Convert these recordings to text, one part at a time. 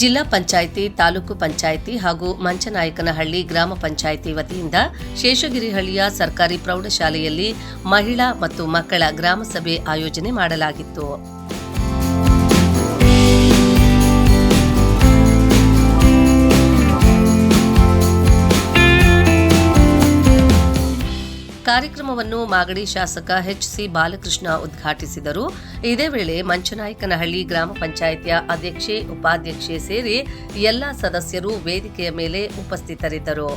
ಜಿಲ್ಲಾ ಪಂಚಾಯಿತಿ, ತಾಲೂಕು ಪಂಚಾಯಿತಿ ಹಾಗೂ ಮಂಚನಾಯಕನಹಳ್ಳಿ ಗ್ರಾಮ ಪಂಚಾಯಿತಿ ವತಿಯಿಂದ ಶೇಷಗಿರಿಹಳ್ಳಿಯ ಸರ್ಕಾರಿ ಪ್ರೌಢಶಾಲೆಯಲ್ಲಿ ಮಹಿಳಾ ಮತ್ತು ಮಕ್ಕಳ ಗ್ರಾಮಸಭೆ ಆಯೋಜನೆ ಮಾಡಲಾಗಿತ್ತು. ಕಾರ್ಯಕ್ರಮವನ್ನು ಮಾಗಡಿ ಶಾಸಕ ಎಚ್ ಸಿ ಬಾಲಕೃಷ್ಣ ಉದ್ಘಾಟಿಸಿದರು. ಇದೇ ವೇಳೆ ಮಂಚನಾಯಕನಹಳ್ಳಿ ಗ್ರಾಮ ಪಂಚಾಯಿತಿಯ ಅಧ್ಯಕ್ಷೆ, ಉಪಾಧ್ಯಕ್ಷೆ ಸೇರಿ ಎಲ್ಲ ಸದಸ್ಯರು ವೇದಿಕೆಯ ಮೇಲೆ ಉಪಸ್ಥಿತರಿದ್ದರು.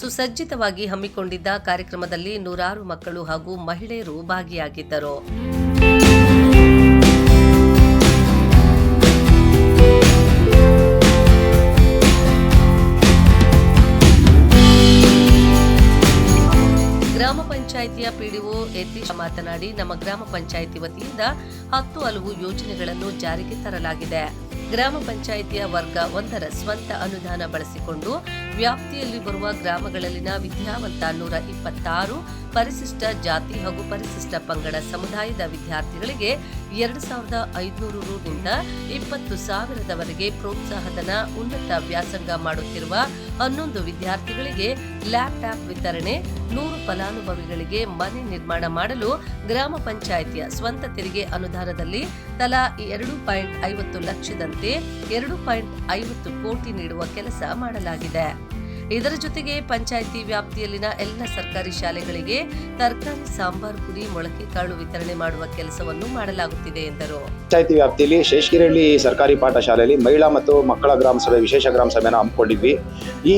ಸುಸಜ್ಜಿತವಾಗಿ ಹಮ್ಮಿಕೊಂಡಿದ್ದ ಕಾರ್ಯಕ್ರಮದಲ್ಲಿ ನೂರಾರು ಮಕ್ಕಳು ಹಾಗೂ ಮಹಿಳೆಯರು ಭಾಗಿಯಾಗಿದ್ದರು. ಪಂಚಾಯಿತಿಯ ಪಿಡಿಒ ಯತೀಶ್ ಮಾತನಾಡಿ, ನಮ್ಮ ಗ್ರಾಮ ಪಂಚಾಯಿತಿ ವತಿಯಿಂದ ಹತ್ತು ಹಲವು ಯೋಜನೆಗಳನ್ನು ಜಾರಿಗೆ ತರಲಾಗಿದೆ. ಗ್ರಾಮ ಪಂಚಾಯಿತಿಯ ವರ್ಗ ಒಂದರ ಸ್ವಂತ ಅನುದಾನ ಬಳಸಿಕೊಂಡು ವ್ಯಾಪ್ತಿಯಲ್ಲಿ ಬರುವ ಗ್ರಾಮಗಳಲ್ಲಿನ ವಿದ್ಯಾವಂತ ನೂರ ಇಪ್ಪತ್ತಾರು ಪರಿಶಿಷ್ಟ ಜಾತಿ ಹಾಗೂ ಪರಿಶಿಷ್ಟ ಪಂಗಡ ಸಮುದಾಯದ ವಿದ್ಯಾರ್ಥಿಗಳಿಗೆ ಎರಡು ಸಾವಿರದ ಐದುನೂರು ರುನಿಂದ ಇಪ್ಪತ್ತು ಸಾವಿರದವರೆಗೆ ಪ್ರೋತ್ಸಾಹಧನ, ಉನ್ನತ ವ್ಯಾಸಂಗ ಮಾಡುತ್ತಿರುವ ಹನ್ನೊಂದು ವಿದ್ಯಾರ್ಥಿಗಳಿಗೆ ಲ್ಯಾಪ್ಟಾಪ್ ವಿತರಣೆ, ನೂರು ಫಲಾನುಭವಿಗಳಿಗೆ ಮನೆ ನಿರ್ಮಾಣ ಮಾಡಲು ಗ್ರಾಮ ಪಂಚಾಯಿತಿಯ ಸ್ವಂತ ತೆರಿಗೆ ಅನುದಾನದಲ್ಲಿ ತಲಾ ಎರಡು ಪಾಯಿಂಟ್ ಐವತ್ತು ಲಕ್ಷದಂತೆ ಎರಡು ಪಾಯಿಂಟ್ ಐವತ್ತು ಕೋಟಿ ನೀಡುವ ಕೆಲಸ ಮಾಡಲಾಗಿದೆ. ಇದರ ಜೊತೆಗೆ ಪಂಚಾಯಿತಿ ವ್ಯಾಪ್ತಿಯಲ್ಲಿನ ಎಲ್ಲ ಸರ್ಕಾರಿ ಶಾಲೆಗಳಿಗೆ ತರಕಾರಿ, ಸಾಂಬಾರ್, ಪುಡಿ, ಮೊಳಕೆ, ಕಾಳು ವಿತರಣೆ ಮಾಡುವ ಕೆಲಸವನ್ನು ಮಾಡಲಾಗುತ್ತಿದೆ ಎಂದರು. ಪಂಚಾಯಿತಿ ವ್ಯಾಪ್ತಿಯಲ್ಲಿ ಶೇಷಗಿರಿಹಳ್ಳಿ ಸರ್ಕಾರಿ ಪಾಠ ಶಾಲೆಯಲ್ಲಿ ಮಹಿಳಾ ಮತ್ತು ಮಕ್ಕಳ ಗ್ರಾಮ ಸಭೆ, ವಿಶೇಷ ಗ್ರಾಮ ಸಭೆಯನ್ನು ಹಮ್ಮಿಕೊಂಡಿದ್ವಿ. ಈ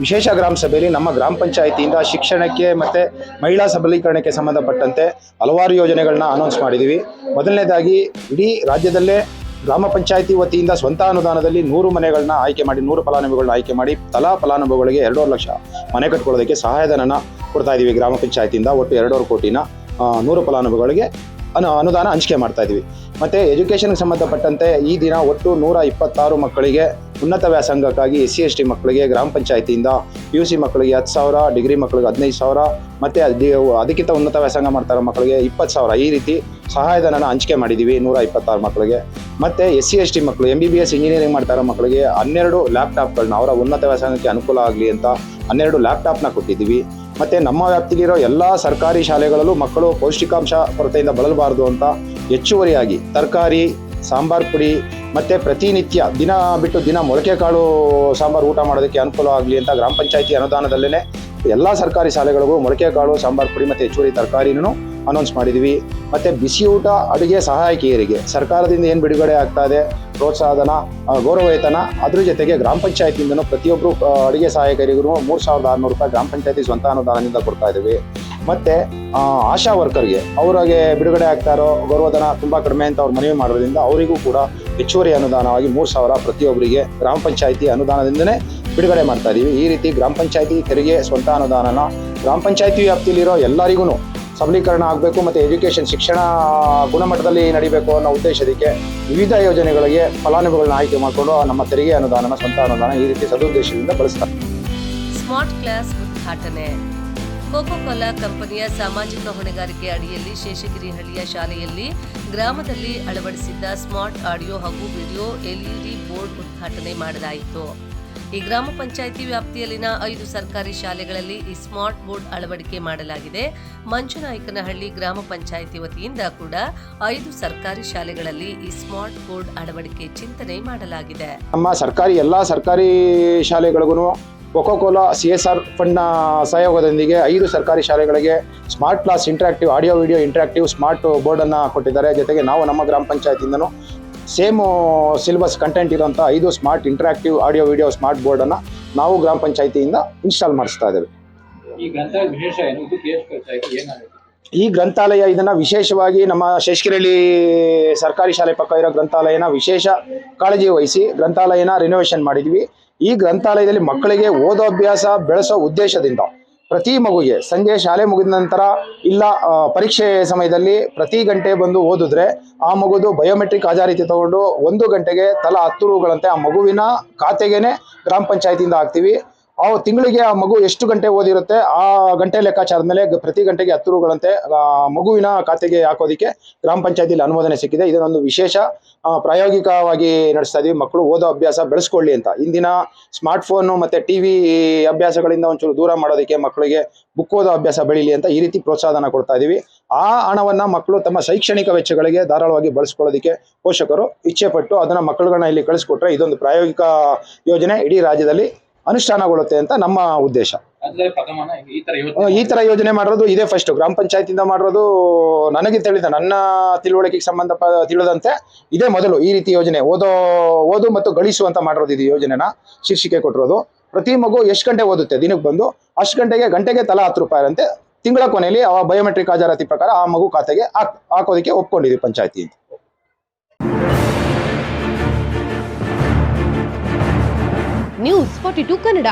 ವಿಶೇಷ ಗ್ರಾಮ ಸಭೆಯಲ್ಲಿ ನಮ್ಮ ಗ್ರಾಮ ಪಂಚಾಯತಿಯಿಂದ ಶಿಕ್ಷಣಕ್ಕೆ ಮತ್ತು ಮಹಿಳಾ ಸಬಲೀಕರಣಕ್ಕೆ ಸಂಬಂಧಪಟ್ಟಂತೆ ಹಲವಾರು ಯೋಜನೆಗಳನ್ನ ಅನೌನ್ಸ್ ಮಾಡಿದ್ದೀವಿ ಮೊದಲನೇದಾಗಿ ಇಡೀ ರಾಜ್ಯದಲ್ಲೇ ಗ್ರಾಮ ಪಂಚಾಯಿತಿ ವತಿಯಿಂದ ಸ್ವಂತ ಅನುದಾನದಲ್ಲಿ ನೂರು ಮನೆಗಳನ್ನ ಆಯ್ಕೆ ಮಾಡಿ, ನೂರು ಫಲಾನುಭವಿಗಳನ್ನ ಆಯ್ಕೆ ಮಾಡಿ, ತಲಾ ಫಲಾನುಭವಿಗಳಿಗೆ ಎರಡೂವರೆ ಲಕ್ಷ ಮನೆ ಕಟ್ಕೊಳ್ಳೋದಕ್ಕೆ ಸಹಾಯಧನನ ಕೊಡ್ತಾ ಇದ್ದೀವಿ ಗ್ರಾಮ ಪಂಚಾಯತಿಯಿಂದ. ಒಟ್ಟು ಎರಡೂವರೆ ಕೋಟಿನ ನೂರು ಫಲಾನುಭವಿಗಳಿಗೆ ಅನು, ಅನುದಾನ ಹಂಚಿಕೆ ಮಾಡ್ತಾ ಇದ್ದೀವಿ ಮತ್ತು ಎಜುಕೇಷನ್ಗೆ ಸಂಬಂಧಪಟ್ಟಂತೆ ಈ ದಿನ ಒಟ್ಟು ನೂರ ಇಪ್ಪತ್ತಾರು ಮಕ್ಕಳಿಗೆ ಉನ್ನತ ವ್ಯಾಸಂಗಕ್ಕಾಗಿ ಎಸ್ ಸಿ ಎಸ್ ಟಿ ಮಕ್ಕಳಿಗೆ ಗ್ರಾಮ ಪಂಚಾಯತಿಯಿಂದ ಪಿ ಯು ಸಿ ಮಕ್ಕಳಿಗೆ ಹತ್ತು ಸಾವಿರ ಡಿಗ್ರಿ ಮಕ್ಕಳಿಗೆ ಹದಿನೈದು ಸಾವಿರ, ಮತ್ತು ಅದಕ್ಕಿಂತ ಉನ್ನತ ವ್ಯಾಸಂಗ ಮಾಡ್ತಾರೋ ಮಕ್ಕಳಿಗೆ ಇಪ್ಪತ್ತು ಸಾವಿರ. ಈ ರೀತಿ ಸಹಾಯಧನನ ಹಂಚಿಕೆ ಮಾಡಿದ್ದೀವಿ ನೂರ ಇಪ್ಪತ್ತಾರು ಮಕ್ಕಳಿಗೆ. ಮತ್ತು ಎಸ್ ಸಿ ಎಸ್ ಟಿ ಮಕ್ಕಳು M B B S engineering ಮಾಡ್ತಾರೋ ಮಕ್ಕಳಿಗೆ ಹನ್ನೆರಡು ಲ್ಯಾಪ್ಟಾಪ್ಗಳನ್ನ ಅವರ ಉನ್ನತ ವ್ಯಾಸಂಗಕ್ಕೆ ಅನುಕೂಲ ಆಗಲಿ ಅಂತ ಹನ್ನೆರಡು ಲ್ಯಾಪ್ಟಾಪ್ನ ಕೊಟ್ಟಿದ್ದೀವಿ. ಮತ್ತು ನಮ್ಮ ವ್ಯಾಪ್ತಿಲಿರೋ ಎಲ್ಲ ಸರ್ಕಾರಿ ಶಾಲೆಗಳಲ್ಲೂ ಮಕ್ಕಳು ಪೌಷ್ಟಿಕಾಂಶ ಕೊರತೆಯಿಂದ ಬಳಲಬಾರದು ಅಂತ ಹೆಚ್ಚುವರಿಯಾಗಿ ತರಕಾರಿ, ಸಾಂಬಾರ್ ಪುಡಿ ಮತ್ತು ಪ್ರತಿನಿತ್ಯ ದಿನ ಬಿಟ್ಟು ದಿನ ಮೊಳಕೆ ಕಾಳು ಸಾಂಬಾರು ಊಟ ಮಾಡೋದಕ್ಕೆ ಅನುಕೂಲ ಆಗಲಿ ಅಂತ ಗ್ರಾಮ ಪಂಚಾಯಿತಿ ಅನುದಾನದಲ್ಲೇ ಎಲ್ಲ ಸರ್ಕಾರಿ ಶಾಲೆಗಳಿಗೂ ಮೊಳಕೆ ಕಾಳು, ಸಾಂಬಾರು ಪುಡಿ ಮತ್ತು ಹೆಚ್ಚುವರಿ ತರಕಾರಿನೂ ಅನೌನ್ಸ್ ಮಾಡಿದ್ದೀವಿ ಮತ್ತು ಬಿಸಿ ಊಟ, ಅಡುಗೆ ಸಹಾಯಕಿಯರಿಗೆ. ಸರ್ಕಾರದಿಂದ ಏನು ಬಿಡುಗಡೆ ಆಗ್ತಾ ಇದೆ? ಪ್ರೋತ್ಸಾಹಧನ ಗೌರವವೇತನ, ಅದ್ರ ಜೊತೆಗೆ ಗ್ರಾಮ ಪಂಚಾಯತಿಯಿಂದನೂ ಪ್ರತಿಯೊಬ್ಬರು ಅಡುಗೆ ಸಹಾಯಕರಿಗೂ ಮೂರು ಸಾವಿರದ ಆರುನೂರು ರೂಪಾಯಿ ಗ್ರಾಮ ಪಂಚಾಯತಿ ಸ್ವಂತ ಅನುದಾನದಿಂದ ಕೊಡ್ತಾ ಇದ್ದೀವಿ. ಮತ್ತು ಆಶಾ ವರ್ಕರ್ಗೆ ಅವರಿಗೆ ಬಿಡುಗಡೆ ಆಗ್ತಾ ಇರೋ ಗೌರವಧನ ತುಂಬ ಕಡಿಮೆ ಅಂತ ಅವ್ರು ಮನವಿ ಮಾಡೋದ್ರಿಂದ ಅವರಿಗೂ ಕೂಡ ಹೆಚ್ಚುವರಿ ಅನುದಾನವಾಗಿ ಮೂರು ಸಾವಿರ ಪ್ರತಿಯೊಬ್ಬರಿಗೆ ಗ್ರಾಮ ಪಂಚಾಯಿತಿ ಅನುದಾನದಿಂದನೇ ಬಿಡುಗಡೆ ಮಾಡ್ತಾ ಇದ್ದೀವಿ ಈ ರೀತಿ ಗ್ರಾಮ ಪಂಚಾಯಿತಿ ತೆರಿಗೆ ಸ್ವಂತ ಅನುದಾನನ ಗ್ರಾಮ ಪಂಚಾಯಿತಿ ವ್ಯಾಪ್ತಿಯಲ್ಲಿರೋ ಎಲ್ಲರಿಗೂ ಸಬಲೀಕರಣ ಆಗಬೇಕು ಮತ್ತು ಎಜುಕೇಷನ್ ಶಿಕ್ಷಣ ಗುಣಮಟ್ಟದಲ್ಲಿ ನಡಿಬೇಕು ಅನ್ನೋ ಉದ್ದೇಶದಕ್ಕೆ ವಿವಿಧ ಯೋಜನೆಗಳಿಗೆ ಫಲಾನುಭವಿಗಳನ್ನ ಆಯ್ಕೆ ಮಾಡಿಕೊಂಡು ನಮ್ಮ ತೆರಿಗೆ ಅನುದಾನನ ಸ್ವಂತ ಅನುದಾನ ಈ ರೀತಿ ಸದುದ್ದೇಶದಿಂದ ಬಳಸ್ತಾರೆ. ಸ್ಮಾರ್ಟ್ ಕ್ಲಾಸ್ ಉದ್ಘಾಟನೆ. ಕೋಕೋ ಕೋಲಾ ಕಂಪನಿಯ ಸಾಮಾಜಿಕ ಹೊಣೆಗಾರಿಕೆ ಅಡಿಯಲ್ಲಿ ಶೇಷಗಿರಿಹಳ್ಳಿಯ ಶಾಲೆಯಲ್ಲಿ ಗ್ರಾಮದಲ್ಲಿ ಅಳವಡಿಸಿದ್ದ ಸ್ಮಾರ್ಟ್ ಆಡಿಯೋ ಹಾಗೂ ವಿಡಿಯೋ ಎಲ್ಇಡಿ ಬೋರ್ಡ್ ಉದ್ಘಾಟನೆ ಮಾಡಲಾಯಿತು. ಈ ಗ್ರಾಮ ಪಂಚಾಯಿತಿ ವ್ಯಾಪ್ತಿಯಲ್ಲಿನ ಐದು ಸರ್ಕಾರಿ ಶಾಲೆಗಳಲ್ಲಿ ಈ ಸ್ಮಾರ್ಟ್ ಬೋರ್ಡ್ ಅಳವಡಿಕೆ ಮಾಡಲಾಗಿದೆ. ಮಂಜುನಾಯಕನಹಳ್ಳಿ ಗ್ರಾಮ ಪಂಚಾಯಿತಿ ವತಿಯಿಂದ ಕೂಡ ಐದು ಸರ್ಕಾರಿ ಶಾಲೆಗಳಲ್ಲಿ ಈ ಸ್ಮಾರ್ಟ್ ಬೋರ್ಡ್ ಅಳವಡಿಕೆ ಚಿಂತನೆ ಮಾಡಲಾಗಿದೆ. ನಮ್ಮ ಸರ್ಕಾರಿ, ಎಲ್ಲಾ ಸರ್ಕಾರಿ ಶಾಲೆಗಳಿಗೂ Coca Cola C S R ಫಂಡ್ನ ಸಹಯೋಗದೊಂದಿಗೆ ಐದು ಸರ್ಕಾರಿ ಶಾಲೆಗಳಿಗೆ smart class interactive audio video interactive smart ಬೋರ್ಡನ್ನು ಕೊಟ್ಟಿದ್ದಾರೆ. ಜೊತೆಗೆ ನಾವು ನಮ್ಮ ಗ್ರಾಮ ಪಂಚಾಯತಿಂದನೂ ಸೇಮ್ ಸಿಲೆಬಸ್ ಕಂಟೆಂಟ್ ಇರುವಂಥ ಐದು smart interactive audio video smart ಬೋರ್ಡನ್ನು ನಾವು ಗ್ರಾಮ ಪಂಚಾಯತಿಯಿಂದ ಇನ್ಸ್ಟಾಲ್ ಮಾಡಿಸ್ತಾ ಇದ್ದೇವೆ. ಈ ಗ್ರಂಥಾಲಯ ಇದನ್ನ ವಿಶೇಷವಾಗಿ ನಮ್ಮ ಶೇಷಗಿರಿಹಳ್ಳಿ ಸರ್ಕಾರಿ ಶಾಲೆ ಪಕ್ಕ ಇರೋ ಗ್ರಂಥಾಲಯನ ವಿಶೇಷ ಕಾಳಜಿ ವಹಿಸಿ ಗ್ರಂಥಾಲಯನ ರಿನೋವೇಷನ್ ಮಾಡಿದ್ವಿ. ಈ ಗ್ರಂಥಾಲಯದಲ್ಲಿ ಮಕ್ಕಳಿಗೆ ಓದೋ ಅಭ್ಯಾಸ, ಬೆಳೆಸೋ ಉದ್ದೇಶದಿಂದ ಪ್ರತಿ ಮಗುಗೆ ಸಂಜೆ ಶಾಲೆ ಮುಗಿದ ನಂತರ ಇಲ್ಲ ಪರೀಕ್ಷೆ ಸಮಯದಲ್ಲಿ ಪ್ರತಿ ಗಂಟೆ ಬಂದು ಓದಿದ್ರೆ ಆ ಮಗುದು ಬಯೋಮೆಟ್ರಿಕ್ ಆಧಾರಿತಿ ತಗೊಂಡು ಒಂದು ಗಂಟೆಗೆ ತಲಾ ಹತ್ತು ರೂಗಳಂತೆ ಆ ಮಗುವಿನ ಖಾತೆಗೇನೆ ಗ್ರಾಮ ಪಂಚಾಯತಿಯಿಂದ ಹಾಕ್ತೀವಿ. ಅವು ತಿಂಗಳಿಗೆ ಆ ಮಗು ಎಷ್ಟು ಗಂಟೆ ಓದಿರುತ್ತೆ? ಆ ಗಂಟೆ ಲೆಕ್ಕಾಚಾರದ ಮೇಲೆ ಪ್ರತಿ ಗಂಟೆಗೆ ಹತ್ತು ರೂಗಳಂತೆ ಆ, ಮಗುವಿನ ಖಾತೆಗೆ ಹಾಕೋದಕ್ಕೆ ಗ್ರಾಮ ಪಂಚಾಯತಿಲಿ ಅನುಮೋದನೆ ಸಿಕ್ಕಿದೆ. ಇದನ್ನೊಂದು ವಿಶೇಷ ಆ, ಪ್ರಾಯೋಗಿಕವಾಗಿ ನಡೆಸ್ತಾ ಇದೀವಿ. ಮಕ್ಕಳು ಓದೋ ಅಭ್ಯಾಸ ಬೆಳೆಸ್ಕೊಳ್ಳಿ ಅಂತ. ಇಂದಿನ ಸ್ಮಾರ್ಟ್ ಫೋನು ಮತ್ತೆ ಟಿವಿ ಅಭ್ಯಾಸಗಳಿಂದ ಒಂಚೂರು ದೂರ ಮಾಡೋದಕ್ಕೆ ಮಕ್ಕಳಿಗೆ ಬುಕ್ ಓದೋ ಅಭ್ಯಾಸ ಬೆಳೀಲಿ ಅಂತ ಈ ರೀತಿ ಪ್ರೋತ್ಸಾಹನ ಕೊಡ್ತಾ ಇದೀವಿ. ಆ ಹಣವನ್ನ ಮಕ್ಕಳು ತಮ್ಮ ಶೈಕ್ಷಣಿಕ ವೆಚ್ಚಗಳಿಗೆ ಧಾರಾಳವಾಗಿ ಬಳಸ್ಕೊಳ್ಳೋದಕ್ಕೆ ಪೋಷಕರು ಇಚ್ಛೆ ಪಟ್ಟು ಅದನ್ನ ಮಕ್ಕಳುಗಳನ್ನ ಇಲ್ಲಿ ಕಳಿಸ್ಕೊಟ್ರೆ ಇದೊಂದು ಪ್ರಾಯೋಗಿಕ ಯೋಜನೆ ಇಡೀ ರಾಜ್ಯದಲ್ಲಿ ಅನುಷ್ಠಾನಗೊಳ್ಳುತ್ತೆ ಅಂತ ನಮ್ಮ ಉದ್ದೇಶ. ಈ ತರ ಯೋಜನೆ ಮಾಡಿರೋದು ಇದೇ ಫಸ್ಟ್ ಗ್ರಾಮ ಪಂಚಾಯತಿಂದ ಮಾಡಿರೋದು ನನಗೆ ತಿಳಿದ ನನ್ನ ತಿಳುವಳಿಕೆಗೆ ಸಂಬಂಧ ತಿಳಿದಂತೆ ಇದೇ ಮೊದಲು ಈ ರೀತಿ ಯೋಜನೆ ಓದೋ ಓದು ಮತ್ತು ಗಳಿಸು ಅಂತ ಮಾಡಿರೋದು ಇದು ಯೋಜನೆನ ಶೀರ್ಷಿಕೆ ಕೊಟ್ಟಿರೋದು. ಪ್ರತಿ ಮಗು ಎಷ್ಟು ಗಂಟೆ ಓದುತ್ತೆ? ದಿನಕ್ಕೆ ಬಂದು ಅಷ್ಟು ಗಂಟೆಗೆ ಗಂಟೆಗೆ ತಲಾ ಹತ್ತು ರೂಪಾಯಿ ಅಂತೆ. ತಿಂಗಳ ಕೊನೆಯಲ್ಲಿ ಆ ಬಯೋಮೆಟ್ರಿಕ್ ಹಾಜರಾತಿ ಪ್ರಕಾರ ಆ ಮಗು ಖಾತೆಗೆ ಹಾಕ್ ಹಾಕೋದಕ್ಕೆ ಒಪ್ಕೊಂಡಿದ್ವಿ ಪಂಚಾಯತಿ ನ್ಯೂಸ್ ಫಾರ್ಟಿ ಟು ಕನ್ನಡ